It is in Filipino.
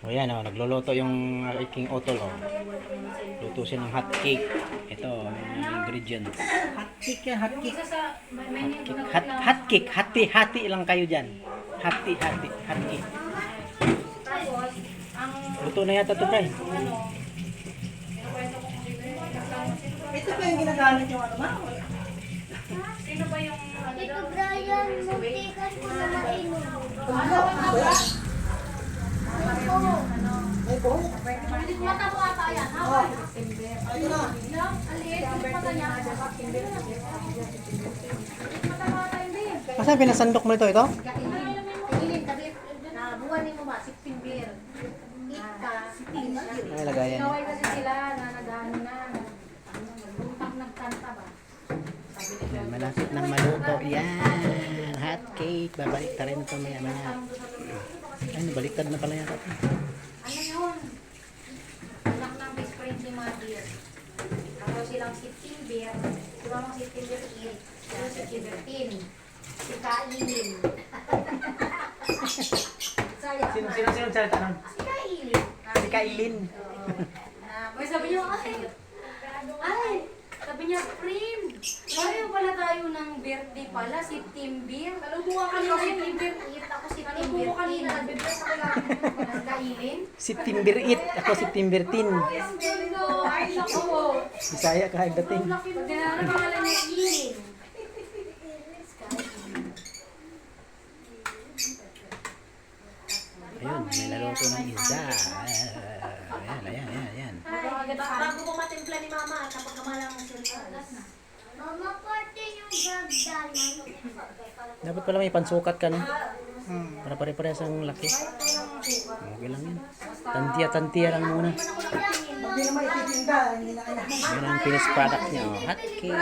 O yan, oh, nagluluto yung aking otol. Oh. Luto siya ng hot cake. Ito, yung ingredients. Hot cake yan, hot cake. Hot, hot cake. Hati-hati lang kayo dyan. Hati-hati. Hot cake. Ang Luto na yata ito, Bray. ano. Ito pa yung ginagamit yung ano, ma? Sino ba yung ano daw? Brian, muntikan ko na mainom. Ay, ko. Mata ko ata yan, ha? Oh, ayun na. No? Aliit, mata niya. Mata ko ata hindi. Asan pinasandok mo ito? Ito? Tingin, tabi, na buwan ni mo ba, si Pimbir. Ika, si Pimbir. Ay, lagayan. Sinaway kasi sila na nagano na. Lumpang nagkanta ba? Malapit ng maluto. Yan. Hot cake. Babalik ta rin ito. Ay, nabaliktad na pala yata. ito. Ano yun? Anak ng best friend ni Madir. Ako silang si Timber. Si Mamang si Timber 8. Pero si Timber 10. Si Kailin. Saya. Sino, sino, sino, sino, tanong? Si Kailin. Si Kailin. Ah, Boy, sabi niyo, ay, ay, sabi niya, Prim, pareho pala tayo ng birthday pala, si Timbir. Ano po ka kanina si Timbir? Ako si. Ano po kanina? Nag-birthday Timber It. Ako si Timber Tin. Yes, Bingo! Ay, naku! Bisaya ka dating. Pag ano pangalan niya, Ilin. Ayun, may naluto ng isa. Ayan, ayan, ayan, ayan. Bago mo matimpla ni Mama, kapag kamalang mo sila. Mama, pati yung gagdalan. Dapat pala may pansukat ka, no? Para pare-parehas ang laki. Okay lang yan. Tantiya-tantiya lang muna. Yan ang finished product niya. Oh. Hot cake.